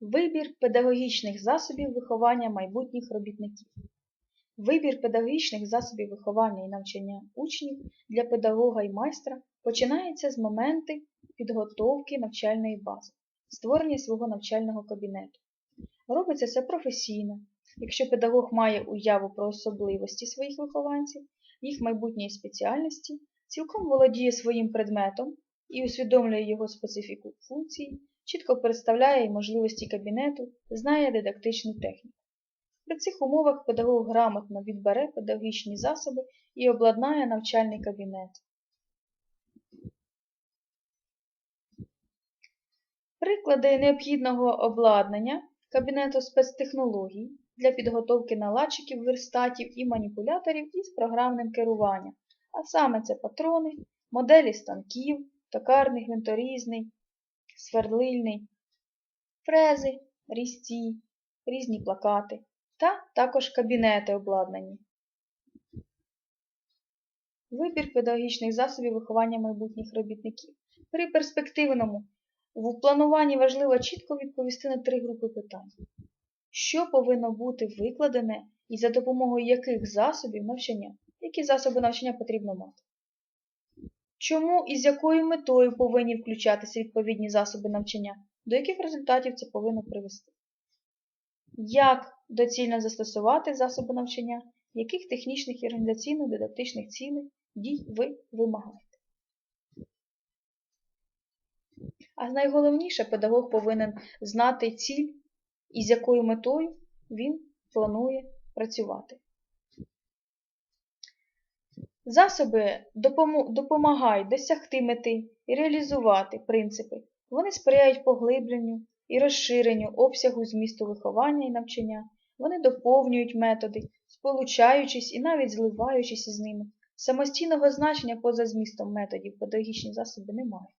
Вибір педагогічних засобів виховання майбутніх робітників. Вибір педагогічних засобів виховання і навчання учнів для педагога і майстра починається з моменту підготовки навчальної бази, створення свого навчального кабінету. Робиться це професійно, якщо педагог має уяву про особливості своїх вихованців, їх майбутньої спеціальності, цілком володіє своїм предметом і усвідомлює його специфіку функції, чітко представляє можливості кабінету, знає дидактичну техніку. При цих умовах педагог грамотно відбере педагогічні засоби і обладнає навчальний кабінет. Приклади необхідного обладнання кабінету спецтехнологій для підготовки наладчиків, верстатів і маніпуляторів із програмним керуванням, а саме це патрони, моделі станків, токарний, гвинторізний, свердлильний, фрези, різці, різні плакати та також кабінети обладнані. Вибір педагогічних засобів виховання майбутніх робітників. При перспективному в плануванні важливо чітко відповісти на три групи питань. Що повинно бути викладене і за допомогою яких засобів навчання? Які засоби навчання потрібно мати? Чому і з якою метою повинні включатися відповідні засоби навчання? До яких результатів це повинно привести? Як доцільно застосувати засоби навчання, яких технічних і організаційно-дидактичних цілей дій ви вимагаєте? А найголовніше, педагог повинен знати ціль і з якою метою він планує працювати. Засоби допомагають досягти мети і реалізувати принципи. Вони сприяють поглибленню і розширенню обсягу змісту виховання і навчання. Вони доповнюють методи, сполучаючись і навіть зливаючись із ними. Самостійного значення поза змістом методів педагогічні засоби не мають.